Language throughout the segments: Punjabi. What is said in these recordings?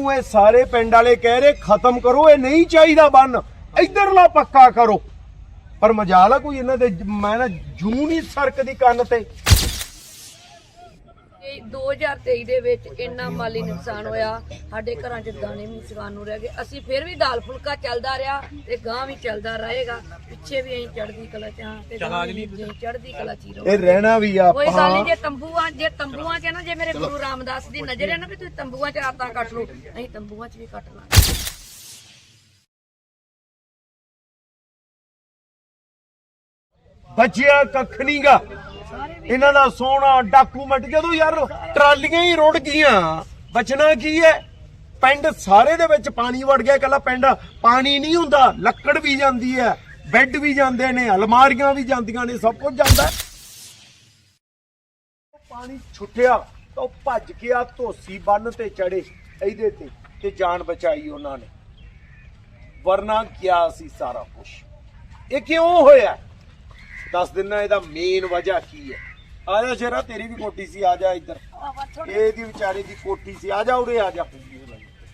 ਮੈਨੂੰ ਇਹ ਸਾਰੇ ਪਿੰਡ ਵਾਲੇ ਕਹਿ ਰਹੇ, ਖਤਮ ਕਰੋ, ਇਹ ਨਹੀਂ ਚਾਹੀਦਾ ਬੰਨ। ਇਧਰਲਾ ਪੱਕਾ ਕਰੋ। ਪਰ ਮਜਾਲ ਆ ਕੋਈ ਇਹਨਾਂ ਦੇ, ਮੈਂ ਨਾ ਜੂਨ ਹੀ ਸਰਕਦੀ ਕੰਨ ਤੇ। ਇਹ 2023 ਦੇ ਵਿੱਚ ਇੰਨਾ ਮਾਲੀ ਨੁਕਸਾਨ ਹੋਇਆ ਸਾਡੇ ਘਰਾਂ 'ਚ ਦਾਣੇ ਵੀ ਸਗਾਨ ਨੂੰ ਰਹਿ ਗਏ ਅਸੀਂ ਫਿਰ ਵੀ ਦਾਲ ਫੁਲਕਾ ਚੱਲਦਾ ਰਿਹਾ ਤੇ ਗਾਂ ਵੀ ਚੱਲਦਾ ਰਹੇਗਾ। ਪਿੱਛੇ ਵੀ ਅਸੀਂ ਚੜ੍ਹਦੀ ਕਲਾ ਚ ਹਾਂ ਤੇ ਗਾਂ ਵੀ ਅਸੀਂ ਚੜ੍ਹਦੀ ਕਲਾ ਚ ਹੀ ਰਹੋ ਇਹ ਰਹਿਣਾ ਵੀ ਆ ਕੋਈ ਗੱਲ ਨਹੀਂ ਜੇ ਤੰਬੂਆਂ ਜੇ ਤੰਬੂਆਂ 'ਚ ਨਾ ਜੇ ਮੇਰੇ ਗੁਰੂ ਰਾਮਦਾਸ ਦੀ ਨਜ਼ਰ ਹੈ ਨਾ ਵੀ ਤੁਸੀਂ ਤੰਬੂਆਂ 'ਚ ਰਾਤਾਂ ਕੱਟ ਲਓ ਅਸੀਂ ਤੰਬੂਆਂ 'ਚ ਵੀ ਕੱਟ ਲਾਂਗੇ। ਬਚਿਆ ਕੱਖ ਨਹੀਂਗਾ ਇਹਨਾਂ ਦਾ ਸੋਹਣਾ ਡਾਕੂਮੈਂਟ ਜਦੋਂ ਯਾਰ ਟਰਾਲੀਆਂ ਹੀ ਰੁੜ ਗਈਆਂ। ਬਚਣਾ ਕੀ ਹੈ? ਪਿੰਡ ਸਾਰੇ ਦੇ ਵਿੱਚ ਪਾਣੀ ਵੜ ਗਿਆ। ਕੱਲਾ ਪਿੰਡ ਪਾਣੀ ਨਹੀਂ ਹੁੰਦਾ, ਲੱਕੜ ਵੀ ਜਾਂਦੀ ਹੈ, ਬੈੱਡ ਵੀ ਜਾਂਦੇ ਨੇ, ਅਲਮਾਰੀਆਂ ਵੀ ਜਾਂਦੀਆਂ ਨੇ, ਸਭ ਕੁਝ ਜਾਂਦਾ ਪਾਣੀ ਛੁੱਟਿਆ ਤਾਂ ਉਹ ਭੱਜ ਗਿਆ ਧੋਸੀ ਬੰਨ ਤੇ ਚੜੇ ਇਹਦੇ ਤੇ ਤੇ ਜਾਨ ਬਚਾਈ ਉਹਨਾਂ ਨੇ। ਵਰਨਾ ਕਿਆ ਸੀ ਸਾਰਾ ਕੁਝ ਇਹ ਕਿਉਂ ਹੋਇਆ? ਦੱਸ ਦਿਨਾ ਇਹਦਾ ਮੇਨ ਵਜ੍ਹਾ ਕੀ ਹੈ। ਆ ਜਾ ਸ਼ੇਰਾ ਤੇਰੀ ਵੀ ਕੋਠੀ ਸੀ ਆ ਜਾ ਇੱਧਰ। ਇਹਦੀ ਵਿਚਾਰੇ ਦੀ ਕੋਠੀ ਸੀ ਆ ਜਾ ਉਰੇ ਆ ਜਾ।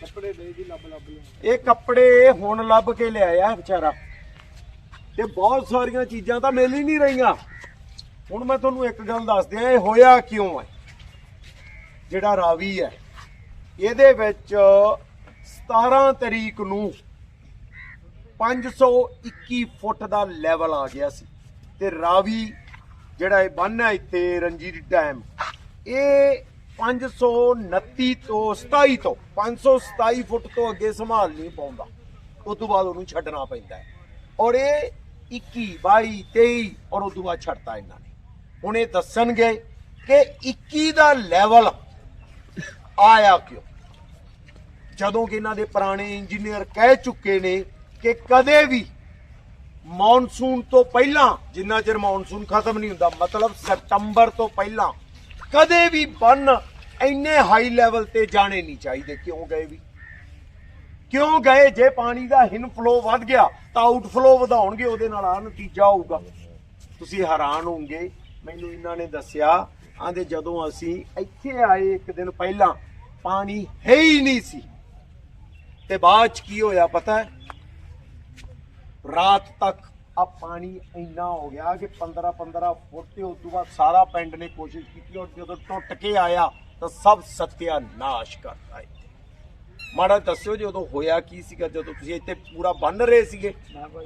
ਕੱਪੜੇ ਦੇ ਦੀ ਲੱਭ ਲੱਭ ਇਹ ਕੱਪੜੇ ਹੁਣ ਲੱਭ ਕੇ ਲਿਆਇਆ ਵਿਚਾਰਾ। ਤੇ ਬਹੁਤ ਸਾਰੀਆਂ ਚੀਜ਼ਾਂ ਤਾਂ ਮਿਲ ਹੀ ਨਹੀਂ ਰਹੀਆਂ। ਹੁਣ ਮੈਂ ਤੁਹਾਨੂੰ ਇੱਕ ਗੱਲ ਦੱਸ ਦਿਆਂ ਇਹ ਹੋਇਆ ਕਿਉਂ ਹੈ? ਜਿਹੜਾ ਰਾਵੀ ਹੈ ਇਹਦੇ ਵਿੱਚ 17 ਤਰੀਕ ਨੂੰ 521 ਫੁੱਟ ਦਾ ਲੈਵਲ ਆ ਗਿਆ ਸੀ। ਤੇ ਰਾਵੀ ਜਿਹੜਾ ਇਹ ਬੰਨ ਹੈ ਇੱਥੇ ਰਣਜੀਤ ਡੈਮ, ਇਹ 529 ਤੋਂ 27 ਤੋਂ 527 ਫੁੱਟ ਤੋਂ ਅੱਗੇ ਸੰਭਾਲ ਨਹੀਂ ਪਾਉਂਦਾ। ਉਸ ਤੋਂ ਬਾਅਦ ਉਹਨੂੰ ਛੱਡਣਾ ਪੈਂਦਾ ਹੈ। ਔਰ ਇਹ 21 22 23 ਔਰ ਉਸ ਤੋਂ ਬਾਅਦ ਛੱਡਤਾ ਇਹਨਾਂ ਨੇ। ਹੁਣ ਇਹ ਦੱਸਣਗੇ ਕਿ 21 ਦਾ ਲੈਵਲ ਆਇਆ ਕਿਉਂ? ਜਦੋਂ ਕਿ ਇਹਨਾਂ ਦੇ ਪੁਰਾਣੇ ਇੰਜੀਨੀਅਰ ਕਹਿ ਚੁੱਕੇ ਨੇ ਕਿ ਕਦੇ ਵੀ ਮੌਨਸੂਨ ਤੋਂ ਪਹਿਲਾਂ, ਜਿੰਨਾ ਚਿਰ ਮੌਨਸੂਨ ਖਤਮ ਨਹੀਂ ਹੁੰਦਾ, ਮਤਲਬ ਸਤੰਬਰ ਤੋਂ ਪਹਿਲਾਂ, ਕਦੇ ਵੀ ਬੰਨ ਇੰਨੇ ਹਾਈ ਲੈਵਲ ਤੇ ਜਾਣੇ ਨਹੀਂ ਚਾਹੀਦੇ, ਕਿਉਂ ਗਏ ਵੀ? ਕਿਉਂ ਗਏ? ਜੇ ਪਾਣੀ ਦਾ ਇਨਫਲੋ ਵੱਧ ਗਿਆ, ਤਾਂ ਆਊਟਫਲੋ ਵਧਾਉਣਗੇ, ਉਹਦੇ ਨਾਲ ਆ ਨਤੀਜਾ ਹੋਊਗਾ ਤੁਸੀਂ ਹੈਰਾਨ ਹੋਵੋਗੇ, ਮੈਨੂੰ ਇਹਨਾਂ ਨੇ ਦੱਸਿਆ ਆਂਦੇ ਜਦੋਂ ਅਸੀਂ ਇੱਥੇ ਆਏ ਇੱਕ ਦਿਨ ਪਹਿਲਾਂ, ਪਾਣੀ ਹੈ ਹੀ ਨਹੀਂ ਸੀ। ਤੇ ਬਾਅਦ ਚ ਕੀ ਹੋਇਆ ਪਤਾ ਹੈ? ਰਾਤ ਤੱਕ ਆ ਪਾਣੀ ਇੰਨਾ ਹੋ ਗਿਆ ਕਿ 15 15 ਫੁੱਟ ਤੇ ਉਸ ਤੋਂ ਬਾਅਦ ਸਾਰਾ ਪਿੰਡ ਨੇ ਕੋਸ਼ਿਸ਼ ਕੀਤੀ ਔਰ ਜਦੋਂ ਟੁੱਟ ਕੇ ਆਇਆ ਤਾਂ ਸਭ ਸਤਿਆਨਾਸ਼ ਕਰਤਾ ਇੱਥੇ। ਮਾੜਾ ਦੱਸਿਓ ਜੀ ਉਦੋਂ ਹੋਇਆ ਕੀ ਸੀਗਾ? ਜਦੋਂ ਤੁਸੀਂ ਇੱਥੇ ਪੂਰਾ ਬੰਨ ਰਹੇ ਸੀਗੇ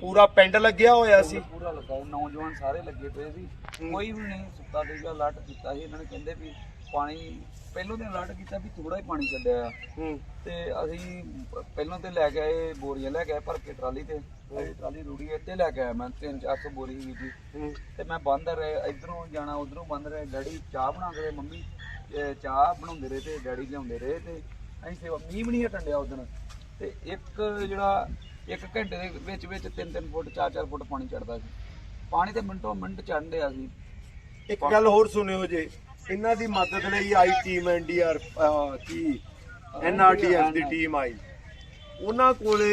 ਪੂਰਾ ਪਿੰਡ ਲੱਗਿਆ ਹੋਇਆ ਸੀ। ਪੂਰਾ ਲੱਗਾ ਨੌਜਵਾਨ ਸਾਰੇ ਲੱਗੇ ਪਏ ਸੀ। ਕੋਈ ਵੀ ਨਹੀਂ ਸੁੱਤਾ ਸੀਗਾ ਲੱਟ ਕੀਤਾ ਸੀ। ਇਹਨਾਂ ਨੇ ਕਹਿੰਦੇ ਵੀ ਪਾਣੀ ਪਹਿਲੋਂ ਦਿਨ ਲੱਟ ਕੀਤਾ ਵੀ ਥੋੜਾ ਹੀ ਪਾਣੀ ਛੱਡਿਆ ਆ। ਹੂੰ। ਤੇ ਅਸੀਂ ਪਹਿਲੋਂ ਤੇ ਲੈ ਕੇ ਆਏ ਬੋਰੀਆਂ ਲੈ ਕੇ ਆਏ ਭਰ ਕੇ ਟਰਾਲੀ ਤੇ। ਇਹ ਟਰਾਲੀ ਰੂੜੀ ਇੱਥੇ ਲੈ ਕੇ ਆਇਆ ਮੈਂ 3-400 ਬੋਰੀ ਵੀ ਜੀ ਹੂੰ। ਤੇ ਮੈਂ ਬੰਦ ਰਹੇ ਇਧਰੋਂ ਜਾਣਾ ਉਧਰੋਂ ਬੰਦ ਰਹੇ ਡੈਡੀ ਚਾਹ ਬਣਾ ਕੇ ਮੰਮੀ ਇਹ ਚਾਹ ਬਣਾਉਂਦੇ ਰਹੇ ਤੇ ਡੈਡੀ ਲਿਆਉਂਦੇ ਰਹੇ ਤੇ ਅਸੀਂ ਸੇਵਾ ਮੀਂਹ ਵੀ ਨਹੀਂ ਹਟਣ ਡਿਆ ਉਦੋਂ ਤੇ ਇੱਕ ਜਿਹੜਾ ਇੱਕ ਘੰਟੇ ਦੇ ਵਿੱਚ ਵਿੱਚ 3-3 ਫੁੱਟ 4-4 ਫੁੱਟ ਪਾਣੀ ਚੜਦਾ ਸੀ। ਪਾਣੀ ਤੇ ਮਿੰਟੋ ਮਿੰਟ ਚੜ੍ਹਨ ਡਿਆ ਸੀ। ਇੱਕ ਗੱਲ ਹੋਰ ਸੁਣਿਓ ਜੇ ਇਹਨਾਂ ਦੀ ਮਦਦ ਲਈ ਆਈ ਟੀਮ ਐਨਡੀਆਰ ਕੀ ਐਨਆਰਡੀਐਫ ਦੀ ਟੀਮ ਆਈ। ਉਹਨਾਂ ਕੋਲੇ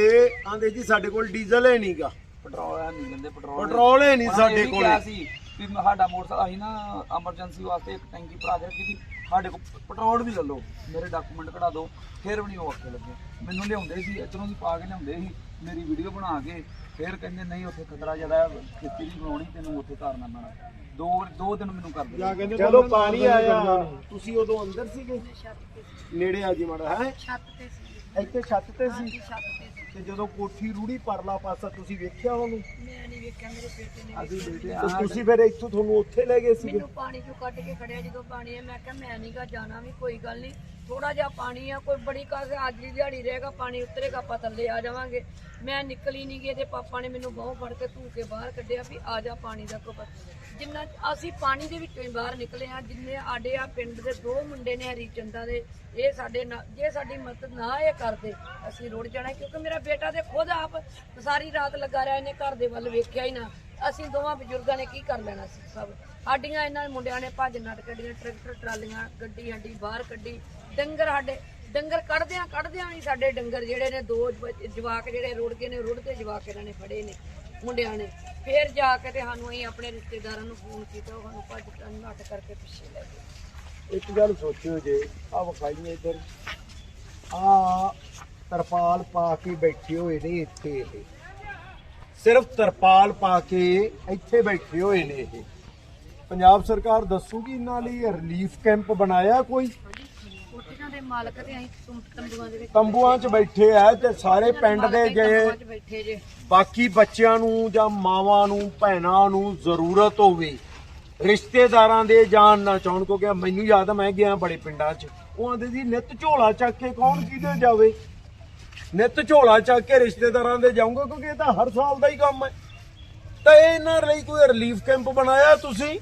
ਆਂਦੇ ਜੀ ਸਾਡੇ ਕੋਲ ਡੀਜ਼ਲ ਹੈ ਨਹੀਂਗਾ ਪੈਟਰੋਲ ਹੈ ਨਹੀਂ ਲੈਂਦੇ ਪੈਟਰੋਲ ਪੈਟਰੋਲ ਹੈ ਨਹੀਂ ਉਹਨਾਂ ਨੇ ਸਾਡੇ ਕੋਲ। ਵੀ ਸਾਡਾ ਮੋਟਰਸਾਈਕਲ ਅਸੀਂ ਨਾ ਐਮਰਜੈਂਸੀ ਵਾਸਤੇ ਇੱਕ ਟੈਂਕੀ ਭਰਾ ਕੇ ਰੱਖੀ ਸੀ। ਸਾਡੇ ਕੋਲ ਪੈਟਰੋਲ ਵੀ ਲੈ ਲਓ। ਮੇਰੇ ਡਾਕੂਮੈਂਟ ਕਢਾ ਦਿਓ ਫਿਰ ਵੀ ਨਹੀਂ ਉਹ ਅੱਖੇ ਲੱਗੇ। ਮੈਨੂੰ ਲਿਆਉਂਦੇ ਸੀ ਇਧਰੋਂ ਦੀ ਪਾ ਕੇ ਲਿਆਉਂਦੇ ਸੀ। ਮੇਰੀ ਵੀਡੀਓ ਬਣਾ ਕੇ ਫਿਰ ਕਹਿੰਦੇ ਨਹੀਂ ਉੱਥੇ ਖਤਰਾ ਜ਼ਿਆਦਾ ਹੈ ਖੇਤੀ ਨਹੀਂ ਬਣਾਉਣੀ ਤੈਨੂੰ ਉੱਥੇ ਕਰਨਾ ਪੈਣਾ। ਦੋ ਦੋ ਦਿਨ ਮੈਨੂੰ ਕਰਦੇ ਜਦੋਂ ਪਾਣੀ ਆਇਆ। ਤੁਸੀਂ ਉਦੋਂ ਅੰਦਰ ਸੀਗੇ? ਨੇੜੇ ਆ ਜੀ ਮਾੜਾ ਹੈ? ਛੱਤ ਤੇ ਸੀ। ਇੱਥੇ ਛੱਤ ਤੇ ਸੀ? ਤੇ ਸੀ। ਜਦੋਂ ਕੋਠੀ ਰੂੜੀ ਪਰਲਾ ਪਾਸਾ ਤੁਸੀਂ ਵੇਖਿਆ ਉਹਨੂੰ? ਮੈਂ ਨਹੀਂ ਵੇਖਿਆ ਮੇਰੇ ਬੇਟੇ ਨੇ ਅਸੀਂ ਬੇਟੇ ਆ ਤੁਸੀਂ ਫਿਰ ਇੱਥੋਂ ਤੁਹਾਨੂੰ ਉੱਥੇ ਲੈ ਗਏ ਸੀਗੇ? ਮੈਨੂੰ ਪਾਣੀ ਚੋਂ ਕੱਢ ਕੇ ਖੜਿਆ ਜਦੋਂ ਪਾਣੀ ਹੈ ਮੈਂ ਕਿਹਾ ਮੈਂ ਨਹੀਂਗਾ ਜਾਣਾ ਵੀ ਕੋਈ ਗੱਲ ਨਹੀਂ। ਥੋੜਾ ਜਿਹਾ ਪਾਣੀ ਆ, ਕੋਈ ਬੜੀ ਕਾਸੇ ਅੱਜ ਦੀ ਦਿਹਾੜੀ ਰਹੇਗਾ, ਪਾਣੀ ਉਤਰੇਗਾ, ਆਪਾਂ ਥੱਲੇ ਆ ਜਾਵਾਂਗੇ। ਮੈਂ ਨਿਕਲੀ ਨਹੀਂ ਗਈ ਤੇ ਪਾਪਾ ਨੇ ਮੈਨੂੰ ਬਾਹੋਂ ਫੜ ਕੇ ਧੂ ਕੇ ਬਾਹਰ ਕੱਢਿਆ ਵੀ ਆ ਜਾ ਪਾਣੀ ਦਾ ਕੋਈ ਜਿੰਨਾ, ਅਸੀਂ ਪਾਣੀ ਦੇ ਵਿੱਚੋਂ ਹੀ ਬਾਹਰ ਨਿਕਲੇ ਆ ਜਿੰਨੇ ਆਡੇ ਆ ਪਿੰਡ ਦੇ ਦੋ ਮੁੰਡੇ ਨੇ ਹਰੀ ਚੰਦਾ ਦੇ, ਇਹ ਸਾਡੇ ਨਾਲ ਜੇ ਸਾਡੀ ਮਦਦ ਨਾ ਇਹ ਕਰਦੇ, ਅਸੀਂ ਰੁੜ ਜਾਣਾ, ਕਿਉਂਕਿ ਮੇਰਾ ਬੇਟਾ ਤੇ ਖੁਦ ਆਪ ਸਾਰੀ ਰਾਤ ਲੱਗਾ ਰਿਹਾ, ਇਹਨੇ ਘਰ ਦੇ ਵੱਲ ਵੇਖਿਆ ਹੀ ਨਾ। ਅਸੀਂ ਦੋਵਾਂ ਬਜ਼ੁਰਗਾਂ ਨੇ ਕੀ ਕਰ ਲੈਣਾ ਸੀ, ਸਭ। ਸਾਡੀਆਂ ਇਹਨਾਂ ਮੁੰਡਿਆਂ ਨੇ ਭੱਜ ਨੱਟ ਕੱਢੀਆਂ, ਟਰੈਕਟਰ, ਟਰਾਲੀਆਂ ਗੱਡੀ ਹੱਡੀ ਬਾਹਰ ਕੱਢੀ। ਡੰਗਰ ਸਾਡੇ, ਡੰਗਰ ਕੱਢਦਿਆਂ ਕੱਢਦਿਆਂ ਵੀ ਸਾਡੇ ਡੰਗਰ ਜਿਹੜੇ ਨੇ, ਦੋ ਜਵ- ਜਵਾਕ ਜਿਹੜੇ ਰੁੜ ਗਏ ਨੇ, ਰੁੜ ਕੇ ਜਵਾਕ ਇਹਨਾਂ ਨੇ ਫੜੇ ਨੇ, ਮੁੰਡਿਆਂ ਨੇ। ਫੇਰ ਜਾ ਕੇ ਤੇ ਸਾਨੂੰ ਅਸੀਂ ਆਪਣੇ ਰਿਸ਼ਤੇਦਾਰਾਂ ਨੂੰ ਫੋਨ ਕੀਤਾ, ਉਹ ਸਾਨੂੰ ਭੱਜ ਨੱਟ ਕਰਕੇ ਪਿੱਛੇ ਲੈ ਗਏ। ਇੱਕ ਗੱਲ ਸੋਚਿਓ ਜੇ ਆ ਵਿਖਾਈਏ ਇੱਧਰ। ਆ ਤਰਪਾਲ ਪਾ ਕੇ ਬੈਠੇ ਹੋਏ ਨੇ ਇੱਥੇ ਇਹ। ਸਿਰਫ ਤਰਪਾਲ ਪਾ ਕੇ ਇੱਥੇ ਬੈਠੇ ਹੋਏ ਨੇ ਇਹ। ਪੰਜਾਬ ਸਰਕਾਰ ਦੱਸੂਗੀ ਇਹਨਾਂ ਲਈ ਰਿਲੀਫ ਕੈਂਪ ਬਣਾਇਆ ਕੋਈ? ਕੋਠੀਆਂ ਦੇ ਮਾਲਕ ਤੇ ਅਸੀਂ ਤੰਬੂਆਂ ਦੇ ਵਿੱਚ ਤੰਬੂਆਂ 'ਚ ਬੈਠੇ ਆ ਤੇ ਸਾਰੇ ਪਿੰਡ ਦੇ ਜੇ ਤੰਬੂਆਂ 'ਚ ਬੈਠੇ ਜੇ। ਬਾਕੀ ਬੱਚਿਆਂ ਨੂੰ ਜਾਂ ਮਾਵਾਂ ਨੂੰ ਭੈਣਾਂ ਨੂੰ ਜ਼ਰੂਰਤ ਹੋਵੇ ਰਿਸ਼ਤੇਦਾਰਾਂ ਦੇ ਜਾਣ ਨਾ ਚਾਹਣ ਕਿਉਂਕਿ ਮੈਨੂੰ ਯਾਦ ਆ ਮੈਂ ਗਿਆ ਬੜੇ ਪਿੰਡਾਂ 'ਚ। ਉਹ ਆਂਦੇ ਸੀ ਨਿੱਤ ਝੋਲਾ ਚੱਕ ਕੇ ਕੌਣ ਕਿਹਦੇ ਜਾਵੇ? ਨਿੱਤ ਝੋਲਾ ਚੱਕ ਕੇ ਰਿਸ਼ਤੇਦਾਰਾਂ ਦੇ ਜਾਊਂਗਾ ਕਿਉਂਕਿ ਇਹ ਤਾਂ ਹਰ ਸਾਲ ਦਾ ਹੀ ਕੰਮ ਹੈ। ਤਾਂ ਇਹ ਇਹਨਾਂ ਲਈ ਕੋਈ ਰਿਲੀਫ ਕੈਂਪ ਬਣਾਇਆ ਤੁਸੀਂ?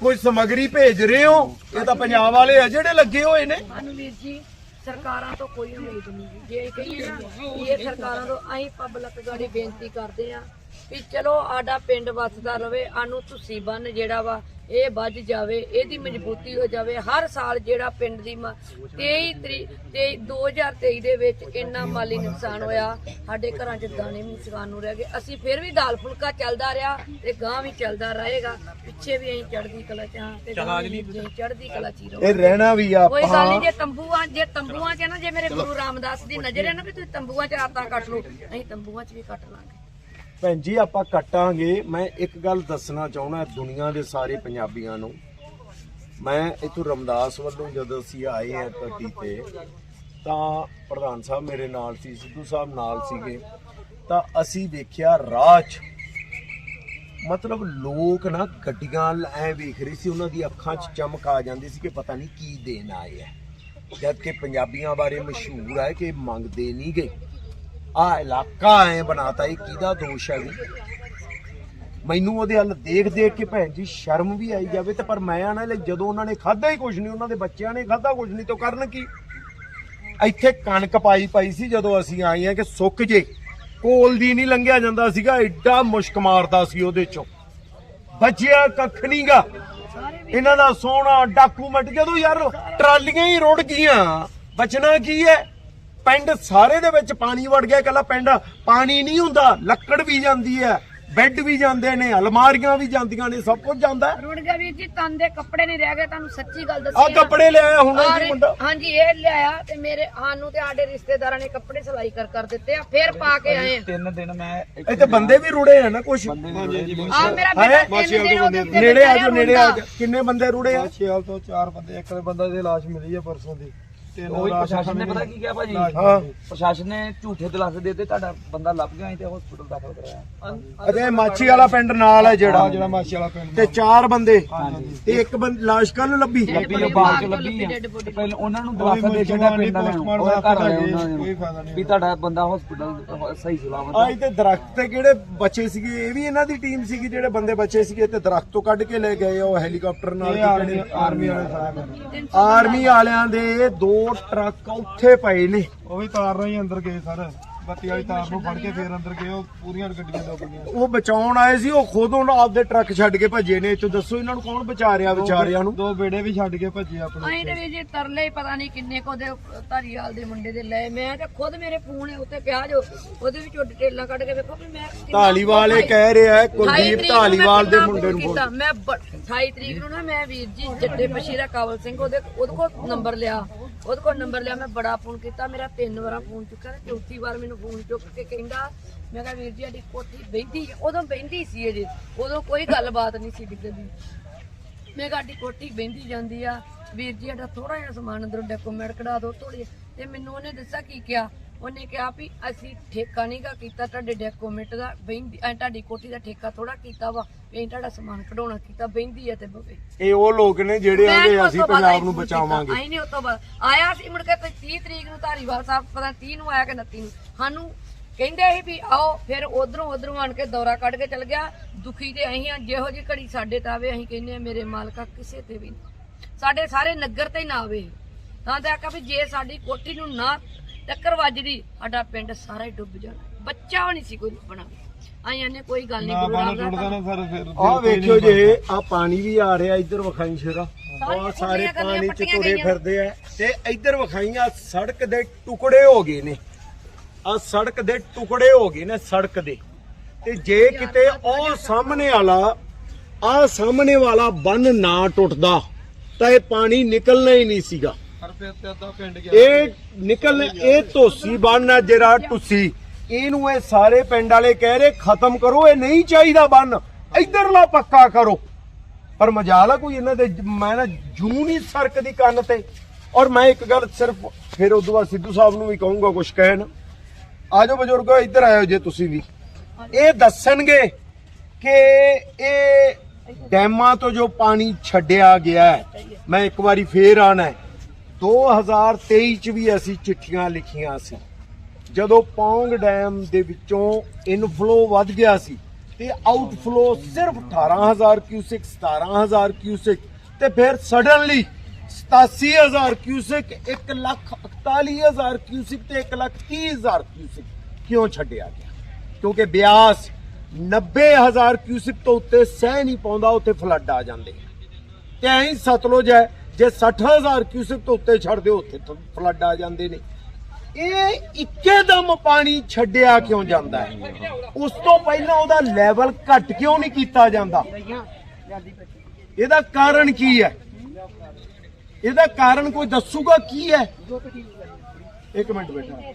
ਕੋਈ ਸਮਗਰੀ ਭੇਜ ਰਹੇ ਹੋ ਇਹ ਤਾਂ ਪੰਜਾਬ ਵਾਲੇ ਆ, ਜਿਹੜੇ ਲੱਗੇ ਹੋਏ ਨੇ ਸਾਨੂੰ ਵੀਰ ਜੀ, ਸਰਕਾਰਾਂ ਤੋਂ ਕੋਈ ਉਮੀਦ ਨਹੀਂ ਜੀ। ਜੇ ਕਹੀਏ ਨਾ ਵੀ ਇਹ ਸਰਕਾਰਾਂ ਤੋਂ ਅਸੀਂ ਪਬਲਿਕ ਗਾੜੀ ਬੇਨਤੀ ਕਰਦੇ ਆ ਵੀ ਚਲੋ ਆਡਾ ਪਿੰਡ ਵੱਸਦਾ ਰਵੇ ਆਨੂੰ ਤੁਸੀਂ ਬੰਨ ਜਿਹੜਾ ਵਾ ਇਹ ਵੱਜ ਜਾਵੇ ਇਹਦੀ ਮਜ਼ਬੂਤੀ ਹੋ ਜਾਵੇ। ਹਰ ਸਾਲ ਜਿਹੜਾ ਪਿੰਡ ਦੀ ਮ- 23 ਤਰੀਕ ਤੇ 2023 ਦੇ ਵਿੱਚ ਇੰਨਾ ਮਾਲੀ ਨੁਕਸਾਨ ਹੋਇਆ। ਸਾਡੇ ਘਰਾਂ 'ਚ ਦਾਣੇ ਵੀ ਨੁਕਸਾਨ ਨੂੰ ਰਹਿ ਗਏ। ਅਸੀਂ ਫਿਰ ਵੀ ਦਾਲ ਫੁਲਕਾ ਚੱਲਦਾ ਰਿਹਾ ਤੇ ਗਾਂ ਵੀ ਚੱਲਦਾ ਰਹੇਗਾ। ਪਿੱਛੇ ਵੀ ਅਸੀਂ ਚੜ੍ਹਦੀ ਕਲਾ ਚ ਹਾਂ ਤੇ ਚੜ੍ਹਦੀ ਕਲਾ ਚ ਰਹੋ ਇਹ ਰਹਿਣਾ ਵੀ ਆ ਕੋਈ ਗੱਲ ਨਹੀਂ ਜੇ ਤੰਬੂਆਂ ਜੇ ਤੰਬੂਆਂ 'ਚ ਨਾ ਜੇ ਮੇਰੇ ਗੁਰੂ ਰਾਮਦਾਸ ਦੀ ਨਜ਼ਰ ਹੈ ਨਾ ਵੀ ਤੁਸੀਂ ਤੰਬੂਆਂ 'ਚ ਰਾਤਾਂ ਕੱਟ ਲਓ ਅਸੀਂ ਤੰਬੂਆਂ 'ਚ ਵੀ ਕੱਟ ਲਾਂਗੇ। ਭੈਣ ਜੀ, ਆਪਾਂ ਕੱਟਾਂਗੇ। ਮੈਂ ਇੱਕ ਗੱਲ ਦੱਸਣਾ ਚਾਹੁੰਦਾ ਦੁਨੀਆ ਦੇ ਸਾਰੇ ਪੰਜਾਬੀਆਂ ਨੂੰ। ਮੈਂ ਇਥੋਂ ਰਮਦਾਸ ਵੱਲੋਂ ਜਦੋਂ ਅਸੀਂ ਆਏ ਆ ਧਰਤੀ ਤੇ, ਤਾਂ ਪ੍ਰਧਾਨ ਸਾਹਿਬ ਮੇਰੇ ਨਾਲ ਸੀ, ਸਿੱਧੂ ਸਾਹਿਬ ਨਾਲ ਸੀਗੇ। ਤਾਂ ਅਸੀਂ ਵੇਖਿਆ ਰਾਹ 'ਚ, ਮਤਲਬ ਲੋਕ ਨਾ ਗੱਡੀਆਂ ਐ ਵੇਖ ਰਹੇ ਸੀ, ਉਹਨਾਂ ਦੀ ਅੱਖਾਂ 'ਚ ਚਮਕ ਆ ਜਾਂਦੀ ਸੀ ਕਿ ਪਤਾ ਨਹੀਂ ਕੀ ਦੇਣ ਆਏ ਆ। ਜਦ ਕਿ ਪੰਜਾਬੀਆਂ ਬਾਰੇ ਮਸ਼ਹੂਰ ਹੈ ਕਿ ਮੰਗਦੇ ਨਹੀਂ ਗਏ। ਆ ਇਲਾਕਾ ਐ ਬਣਾਤਾ ਇਹ ਕਿਹਦਾ ਦੋਸ਼ ਹੈ ਵੀ ਮੈਨੂੰ ਉਹਦੇ ਹੱਲ ਦੇਖ ਦੇਖ ਕੇ ਭੈਣ ਜੀ ਸ਼ਰਮ ਵੀ ਆਈ ਜਾਵੇ ਤੇ ਪਰ ਮੈਂ ਆਣਾ ਲੈ ਜਦੋਂ ਉਹਨਾਂ ਨੇ ਖਾਦਾ ਹੀ ਕੁਝ ਨਹੀਂ, ਉਹਨਾਂ ਦੇ ਬੱਚਿਆਂ ਨੇ ਖਾਦਾ ਕੁਝ ਨਹੀਂ, ਤਾਂ ਕਰਨ ਕੀ? ਇੱਥੇ ਕਣਕ ਪਾਈ ਪਾਈ ਸੀ ਜਦੋਂ ਅਸੀਂ ਆਏ ਆ ਕਿ ਸੁੱਕ ਜੇ, ਕੋਲ ਦੀ ਨਹੀਂ ਲੰਘਿਆ ਜਾਂਦਾ ਸੀਗਾ ਐਡਾ ਮੁਸ਼ਕ ਮਾਰਦਾ ਸੀ ਉਹਦੇ ਚੋਂ। ਬਚਿਆ ਕੱਖ ਨਹੀਂਗਾ ਇਹਨਾਂ ਦਾ ਸੋਹਣਾ ਡਾਕੂਮੈਂਟ ਜਦੋਂ ਯਾਰ ਟਰਾਲੀਆਂ ਹੀ ਰੁੜ ਗਈਆਂ, ਬਚਣਾ ਕੀ ਹੈ? ਪਿੰਡ ਸਾਰੇ ਦੇ ਵਿੱਚ ਪਾਣੀ ਵੜ ਗਿਆ ਕੱਲਾ ਪਿੰਡ। ਪਾਣੀ ਨਹੀਂ ਹੁੰਦਾ ਲੱਕੜ ਵੀ ਜਾਂਦੀ ਹੈ ਬੈੱਡ ਵੀ ਜਾਂਦੇ ਨੇ ਅਲਮਾਰੀਆਂ ਵੀ ਜਾਂਦੀਆਂ ਨੇ ਸਭ ਕੁਝ ਜਾਂਦਾ। ਰੁੜ ਗਿਆ ਵੀਰ ਜੀ ਤਨ ਦੇ ਕੱਪੜੇ ਨਹੀਂ ਰਹਿ ਗਏ ਤੁਹਾਨੂੰ ਸੱਚੀ ਗੱਲ ਦੱਸੀ ਆਹ ਕੱਪੜੇ ਲਿਆਇਆ ਹੁਣ ਆਹ ਜੀ ਮੁੰਡਾ। ਹਾਂਜੀ ਇਹ ਲਿਆਇਆ ਤੇ ਮੇਰੇ ਸਾਨੂੰ ਤੇ ਸਾਡੇ ਰਿਸ਼ਤੇਦਾਰਾਂ ਨੇ ਕੱਪੜੇ ਸਿਲਾਈ ਕਰ ਕਰ ਦਿੱਤੇ ਆ ਫਿਰ ਪਾ ਕੇ ਆਏ ਆ। ਤਿੰਨ ਦਿਨ ਮੈਂ ਇੱਥੇ ਬੰਦੇ ਵੀ ਰੁੜੇ ਆ ਨਾ ਕੁਝ ਬੰਦੇ ਜੀ। ਆ ਮੇਰਾ ਬੇਟਾ ਉਹਦੇ ਉੱਤੇ ਨੇੜੇ ਆ ਜਾਓ ਨੇੜੇ ਆ ਕਿੰਨੇ ਬੰਦੇ ਰੁੜੇ ਆ? ਛੇਲ ਤੋਂ ਚਾਰ ਬੰਦੇ ਇੱਕ ਬੰਦਾ ਦੀ ਲਾਸ਼ ਮਿਲੀ ਹੈ ਪਰਸੋਂ ਦੀ। ਉਹੀ ਪ੍ਰਸ਼ਾਸਨ ਨੇ ਪਤਾ ਕੀ ਕਿਹਾ ਭਾਜੀ? ਹਾਂ। ਪ੍ਰਸ਼ਾਸਨ ਨੇ ਝੂਠੇ ਦਿਲਾਸੇ ਦੇ ਦਿੱਤੇ ਤੁਹਾਡਾ ਬੰਦਾ ਲੱਭ ਗਿਆ ਅਸੀਂ ਤੇ ਹਸਪੀਟਲ ਦਾਖਲ ਕਰਾਇਆ। ਅਤੇ ਮਾਛੀ ਵਾਲਾ ਪਿੰਡ ਨਾਲ ਹੈ ਜਿਹੜਾ। ਜਿਹੜਾ ਮਾਛੀ ਵਾਲਾ ਪਿੰਡ ਤੇ ਚਾਰ ਬੰਦੇ। ਹਾਂਜੀ। ਤੇ ਇੱਕ ਬੰਦ ਲਾਸ਼ ਕੱਲ ਲੱਭੀ। ਲੱਭੀ ਉਹ ਬਾਹਰ ਚ ਲੱਭੀ ਆ। ਤੇ ਪਹਿਲਾਂ ਉਹਨਾਂ ਨੂੰ ਦਿਲਾਸਾ ਦੇ ਛੱਡਿਆ ਪਿੰਡ ਵਾਲਿਆਂ ਨੂੰ। ਉਹਦਾ ਘਰ ਵਾਲਿਆਂ ਉਹਨਾਂ ਕੋਈ ਨੂੰ ਫਾਇਦਾ ਨਹੀਂ ਵੀ ਤੁਹਾਡਾ ਬੰਦਾ ਹਸਪੀਟਲ ਸਹੀ ਸਲਾਮਤ ਆ। ਅੱਜ ਤੇ ਦਰਖਤ ਤੇ ਕਿਹੜੇ ਬੱਚੇ ਸੀਗੇ? ਇਹ ਵੀ ਇਹਨਾਂ ਦੀ ਟੀਮ ਸੀਗੀ ਜਿਹੜੇ ਬੰਦੇ ਬੱਚੇ ਸੀਗੇ ਤੇ ਦਰਖਤ ਤੋਂ ਕੱਢ ਕੇ ਲੈ ਗਏ ਉਹ ਹੈਲੀਕਾਪਟਰ ਨਾਲ ਵਾਲੇ। ਆਰਮੀ ਵਾਲਿਆਂ ਦੇ ਦੋ ਟਰੱਕ ਉੱਥੇ ਪਏ ਨੇ। ਉਹ ਵੀ ਤਾਰ ਨਾਲ ਹੀ ਅੰਦਰ ਗਏ ਸਰ। ਬੱਤੀ ਵਾਲੀ ਤਾਰ ਨੂੰ ਫੜ ਕੇ ਫੇਰ ਅੰਦਰ ਗਏ ਉਹ ਪੂਰੀਆਂ ਗੱਡੀਆਂ ਡੁੱਬ ਗਈਆਂ। ਉਹ ਬਚਾਉਣ ਆਏ ਸੀ ਉਹ ਖੁਦ ਉਹਨਾਂ ਆਪਦੇ ਟਰੱਕ ਛੱਡ ਕੇ ਭੱਜੇ ਨੇ। ਇੱਥੋਂ ਦੱਸੋ ਇਹਨਾਂ ਨੂੰ ਕੌਣ ਬਚਾ ਰਿਹਾ ਵਿਚਾਰਿਆਂ ਨੂੰ? ਦੋ ਬੇੜੇ ਵੀ ਛੱਡ ਕੇ ਭੱਜੇ ਆਪਣੇ ਅਸੀਂ ਤੇ ਵੀ ਜੀ ਤਰਲੇ ਹੀ ਪਤਾ ਨਹੀਂ ਕਿੰਨੇ ਕੋ ਦੇ ਧਾਰੀਵਾਲ ਦੇ ਮੁੰਡੇ ਦੇ ਲਏ। ਮੈਂ ਤੇ ਖੁਦ ਮੇਰੇ ਫੋਨ ਉੱਤੇ ਪਿਆ ਜੋ ਉਹਦੇ ਵਿੱਚੋਂ ਡਿਟੇਲਾਂ ਕੱਢ ਕੇ ਵੇਖੋ ਵੀ ਮੈਂ ਕਿੰਨਾ ਢਾਲੀਵਾਲ ਇਹ ਕਹਿ ਰਿਹਾ ਹੈ ਕੁਲਦੀਪ ਢਾਲੀਵਾਲ ਦੇ ਮੁੰਡੇ ਨੂੰ ਕੀਤਾ? ਮੈਂ ਬ- 28 ਤਰੀਕ ਨੂੰ ਨਾ ਮੈਂ ਵੀਰ ਜੀ ਜੱਟੇ ਪਸ਼ੀਰਾ ਕਾਬਲ ਸਿੰਘ ਉਹਦੇ ਉਹਦੇ ਕੋਲ ਨੰਬਰ ਲਿਆ। ਉਹਦੇ ਕੋਲ ਨੰਬਰ ਲਿਆ, ਮੈਂ ਬੜਾ ਫੋਨ ਕੀਤਾ, ਮੇਰਾ ਤਿੰਨ ਵਾਰਾਂ ਫੋਨ ਚੁੱਕਿਆ ਤੇ ਚੌਥੀ ਵਾਰ ਮੈਨੂੰ ਫੋਨ ਚੁੱਕ ਕੇ ਕਹਿੰਦਾ, ਮੈਂ ਕਿਹਾ ਵੀਰ ਜੀ, ਸਾਡੀ ਕੋਠੀ ਬਹਿੰਦੀ ਉਦੋਂ ਬਹਿੰਦੀ ਸੀ ਅਜੇ ਉਦੋਂ ਕੋਈ ਗੱਲਬਾਤ ਨਹੀਂ ਸੀ ਡਿੱਗਦੀ ਮੈਂ ਸਾਡੀ ਕੋਠੀ ਬਹਿੰਦੀ ਜਾਂਦੀ ਆ, ਵੀਰ ਜੀ, ਸਾਡਾ ਥੋੜਾ ਜਿਹਾ ਸਮਾਨ ਅੰਦਰੋਂ ਡਾਕੂਮੈਂਟ ਕਢਾ ਦਿਓ ਥੋੜੀ ਤੇ ਮੈਨੂੰ ਉਹਨੇ ਦੱਸਿਆ, ਕੀ ਕਿਹਾ? ਉਹਨੇ ਕਿਹਾ ਵੀ ਅਸੀਂ ਠੇਕਾ ਨਹੀਂਗਾ ਕੀਤਾ ਤੁਹਾਡੇ ਡਾਕੂਮੈਂਟ ਦਾ ਬਹਿੰਦੀ ਐ ਤੁਹਾਡੀ ਕੋਠੀ ਦਾ ਠੇਕਾ ਥੋੜਾ ਕੀਤਾ ਵਾ ਵੀ ਅਸੀਂ ਤੁਹਾਡਾ ਸਮਾਨ ਕਢਾਉਣਾ ਕੀਤਾ ਬਹਿੰਦੀ ਆ ਤੇ ਬਵੇ। ਇਹ ਉਹ ਲੋਕ ਨੇ ਜਿਹੜੇ ਆਂਦੇ ਅਸੀਂ ਪੰਜਾਬ ਆਈ ਨੂੰ ਬਚਾਵਾਂਗੇ। ਅਸੀਂ ਨਹੀਂ ਉਸ ਤੋਂ ਬਾਅਦ। ਆਇਆ ਸੀ ਮੁੜ ਕੇ ਤੇ 30 ਤਰੀਕ ਨੂੰ ਧਾਰੀਵਾਲ ਸਾਹਿਬ ਪਤਾ 30 ਨੂੰ ਆਇਆ ਕਿ 29 ਨੂੰ। ਸਾਨੂੰ ਕਹਿੰਦੇ ਸੀ ਵੀ ਆਓ ਫਿਰ ਉਧਰੋਂ ਉਧਰੋਂ ਆਣ ਕੇ ਦੌਰਾ ਕੱਢ ਕੇ ਚਲ ਗਿਆ। ਦੁਖੀ ਤੇ ਅਸੀਂ ਆ ਜਿਹੋ ਜੀ ਘੜੀ ਸਾਡੇ ਤੇ ਆਵੇ ਅਸੀਂ ਕਹਿੰਦੇ ਆ ਮੇਰੇ ਮਾਲਕਾ ਕਿਸੇ ਤੇ ਵੀ। ਸਾਡੇ ਸਾਰੇ ਨਗਰ ਤੇ ਨਾ ਆਵੇ। ਤਾਂ ਤੇ ਆਖਿਆ ਵੀ ਜੇ ਸਾਡੀ ਕੋਠੀ ਨੂੰ ਨਾ ਟੱਕਰ ਵੱਜਦੀ ਸਾਡਾ ਪਿੰਡ ਸਾਰਾ ਹੀ ਡੁੱਬ ਜਾਣਾ। ਬੱਚਾ ਵੀ ਨਹੀਂ ਸੀ ਕੋਈ ਬਣਾ ਆਈਆਂ ਨੇ ਕੋਈ ਗੱਲ ਨਹੀਂ ਗੁਰੂ ਨਾ ਸਰ ਫਿਰ ਆਹ ਵੇਖਿਓ ਜੇ ਆ ਪਾਣੀ ਵੀ ਆ ਰਿਹਾ ਇੱਧਰ ਵਿਖਾਈ ਸ਼ੇਰਾ ਬਹੁਤ ਸਾਰੇ ਪਾਣੀ ਚ ਪੱਟੀਆਂ ਤੁਰੇ ਗਈਆਂ। ਫਿਰਦੇ ਆ। ਤੇ ਇੱਧਰ ਵਿਖਾਈਆਂ ਸੜਕ ਦੇ ਟੁਕੜੇ ਹੋ ਗਏ ਨੇ। ਆ ਸੜਕ ਦੇ ਟੁਕੜੇ ਹੋ ਗਏ ਨੇ ਸੜਕ ਦੇ। ਤੇ ਜੇ ਕਿਤੇ ਉਹ ਸਾਹਮਣੇ ਵਾਲਾ ਆ ਸਾਹਮਣੇ ਵਾਲਾ ਬੰਨ ਨਾ ਟੁੱਟਦਾ ਤਾਂ ਇਹ ਪਾਣੀ ਨਿਕਲਣਾ ਹੀ ਨਹੀਂ ਸੀਗਾ। ਇਹ ਨਿਕਲ ਇਹ ਧੋਸੀ ਬੰਨ ਹੈ ਜਿਹੜਾ ਟੁੱਸੀ ਇਹਨੂੰ ਇਹ ਸਾਰੇ ਪਿੰਡ ਵਾਲੇ ਕਹਿ ਰਹੇ, ਖਤਮ ਕਰੋ, ਇਹ ਨਹੀਂ ਚਾਹੀਦਾ ਬੰਨ। ਇਧਰਲਾ ਪੱਕਾ ਕਰੋ। ਪਰ ਮਜਾਲ ਆ ਕੋਈ ਇਹਨਾਂ ਦੇ, ਮੈਂ ਨਾ ਜੂ ਨਹੀਂ ਸਰਕਦੀ ਕੰਨ ਤੇ। ਔਰ ਮੈਂ ਇੱਕ ਗੱਲ ਸਿਰਫ, ਫਿਰ ਉਦੋਂ ਬਾਅਦ ਸਿੱਧੂ ਸਾਹਿਬ ਨੂੰ ਵੀ ਕਹੂੰਗਾ ਕੁਝ ਕਹਿਣ। ਆਜੋ ਬਜ਼ੁਰਗੋ, ਇੱਧਰ ਆਇਓ ਜੇ ਤੁਸੀਂ ਵੀ। ਇਹ ਦੱਸਣਗੇ ਕਿ ਇਹ ਡੈਮਾਂ ਤੋਂ ਜੋ ਪਾਣੀ ਛੱਡਿਆ ਗਿਆ ਮੈਂ ਇੱਕ ਵਾਰੀ ਫੇਰ ਆਣਾ ਹੈ। 2023 ਚ ਵੀ ਅਸੀਂ ਚਿੱਠੀਆਂ ਲਿਖੀਆਂ ਸੀ। ਜਦੋਂ ਪੌਂਗ ਡੈਮ ਦੇ ਵਿੱਚੋਂ ਇਨਫਲੋ ਵੱਧ ਗਿਆ ਸੀ ਤੇ ਆਊਟਫਲੋ ਸਿਰਫ 18000 ਕਿਊਸਿਕ 17000 ਕਿਊਸਿਕ ਤੇ ਫਿਰ ਸਡਨਲੀ 87000 ਕਿਊਸਿਕ 141000 ਕਿਊਸਿਕ ਤੇ 130000 ਕਿਊਸਿਕ ਕਿਉਂ ਛੱਡਿਆ ਗਿਆ? ਕਿਉਂਕਿ ਬਿਆਸ 90000 ਕਿਊਸਿਕ ਤੋਂ ਉੱਤੇ ਸਹਿ ਨਹੀਂ ਪਾਉਂਦਾ, ਉੱਥੇ ਫਲੱਡ ਆ ਜਾਂਦੇ ਆ। ਤੇ ਐਂ ਸਤਲੁਜ ਹੈ ਜੇ 60000 ਕਿਊਸਿਕ ਤੋਂ ਉੱਤੇ ਛੱਡ ਦਿਓ, ਉੱਥੇ ਫਲੱਡ ਆ ਜਾਂਦੇ ਨੇ। ਇਹ ਇੱਕੇਦਮ ਪਾਣੀ ਛੱਡਿਆ ਕਿਉਂ ਜਾਂਦਾ ਹੈ? ਉਸ ਤੋਂ ਪਹਿਲਾਂ ਉਹਦਾ ਲੈਵਲ ਘੱਟ ਕਿਉਂ ਨਹੀਂ ਕੀਤਾ ਜਾਂਦਾ? ਇਹਦਾ ਕਾਰਨ ਕੀ ਹੈ? ਇਹਦਾ ਕਾਰਨ ਕੋਈ ਦੱਸੂਗਾ ਕੀ ਹੈ? ਇੱਕ ਮਿੰਟ ਬੈਠਾ